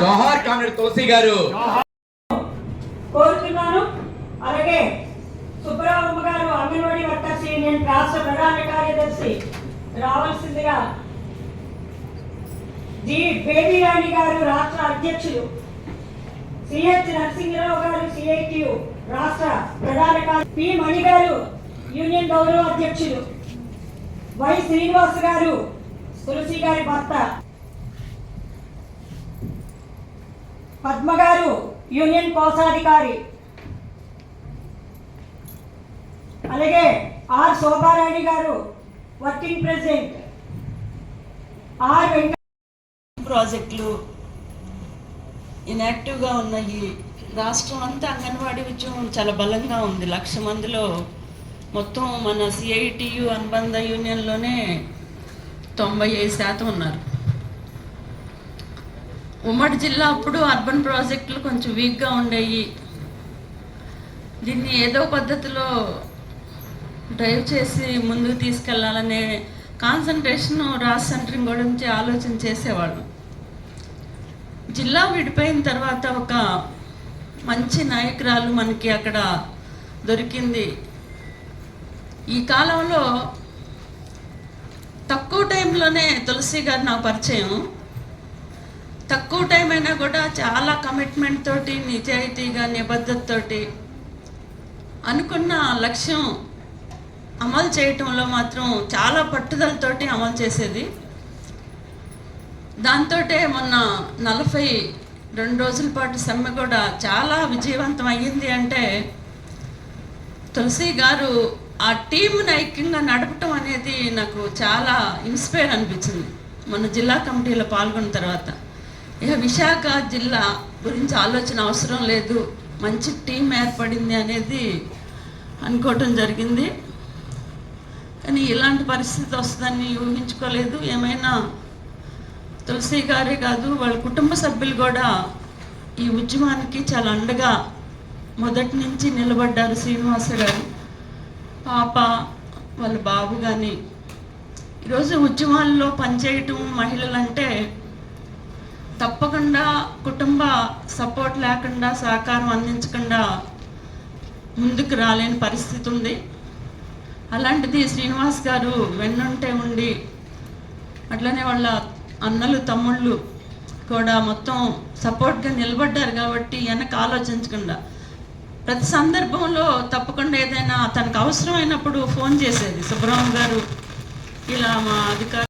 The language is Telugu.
జోహార్ కామ్రేడ్ తులసి గారు. కోరుతున్నాను అలాగే సుబ్బరామమ్మ గారు అంగన్వాడీ వర్కర్స్ యూనియన్ రాష్ట్ర ప్రధాన కార్యదర్శి రావాల్సిందిగా జి. బేబీ రాణి గారు రాష్ట్ర అధ్యక్షులు సిహెచ్ నరసింహరావు గారు సిఐటియు రాష్ట్ర ప్రధాన పి. మణి గారు యూనియన్ గౌరవ అధ్యక్షులు వై. శ్రీనివాస్ గారు తులసి గారి భర్త. పద్మ గారు యూనియన్ కోశాధికారి. అలాగే ఆర్ శోభారాణి గారు వర్కింగ్ ప్రెసిడెంట్. ఆర్ వెంకట ప్రాజెక్టులు. ఇన్యాక్టివ్గా ఉన్నాయి రాష్ట్రం అంతా అంగన్వాడీ ఉద్యమం చాలా బలంగా ఉంది. లక్ష మందిలో మొత్తం మన సిఐటియు అనుబంధ యూనియన్లోనే తొంభై ఐదు శాతం ఉన్నారు. ఉమ్మడి జిల్లా అప్పుడు అర్బన్ ప్రాజెక్టులు కొంచెం వీక్గా ఉండేవి దీన్ని ఏదో పద్ధతిలో డ్రైవ్ చేసి ముందుకు తీసుకెళ్ళాలనే కాన్సన్ట్రేషన్ రాష్ట్ర సెంటరింగ్ గురించి ఆలోచన చేసేవాళ్ళు. జిల్లా విడిపోయిన తర్వాత ఒక మంచి నాయకురాలు మనకి అక్కడ దొరికింది. ఈ కాలంలో తక్కువ టైంలోనే తులసి గారు నా పరిచయం. తక్కువ టైం అయినా కూడా చాలా కమిట్మెంట్ తోటి నిజాయితీగా నిబద్ధతతోటి అనుకున్న లక్ష్యం అమలు చేయటంలో మాత్రం చాలా పట్టుదలతోటి అమలు చేసేది. దాంతో మొన్న నలభై రెండు రోజుల పాటు సమ్మె కూడా చాలా విజయవంతం అయ్యింది అంటే తులసి గారు ఆ టీంని ఐక్యంగా నడపటం అనేది నాకు చాలా ఇన్స్పైర్ అనిపించింది. మన జిల్లా కమిటీలో పాల్గొన్న తర్వాత. ఇక విశాఖ జిల్లా గురించి ఆలోచన అవసరం లేదు. మంచి టీం ఏర్పడింది అనేది అనుకోవటం జరిగింది. కానీ ఇలాంటి పరిస్థితి వస్తుందని ఊహించుకోలేదు. ఏమైనా తులసి గారే కాదు వాళ్ళ కుటుంబ సభ్యులు కూడా ఈ ఉద్యమానికి చాలా అండగా మొదటి నుంచి నిలబడ్డారు శ్రీనివాస గారు పాప వాళ్ళ బాబు కానీ ఈరోజు ఉద్యమాల్లో పనిచేయటం మహిళలంటే తప్పకుండా కుటుంబ సపోర్ట్ లేకుండా సహకారం అందించకుండా ముందుకు రాలేని పరిస్థితి ఉంది. అలాంటిది శ్రీనివాస్ గారు వెన్నుంటే ఉండి అట్లనే వాళ్ళ అన్నలు తమ్ముళ్ళు కూడా మొత్తం సపోర్ట్గా నిలబడ్డారు కాబట్టి వెనక ఆలోచించకుండా. ప్రతి సందర్భంలో తప్పకుండా ఏదైనా తనకు అవసరమైనప్పుడు ఫోన్ చేసేది. సుబ్రహ్మ గారు ఇలా మా అధికారి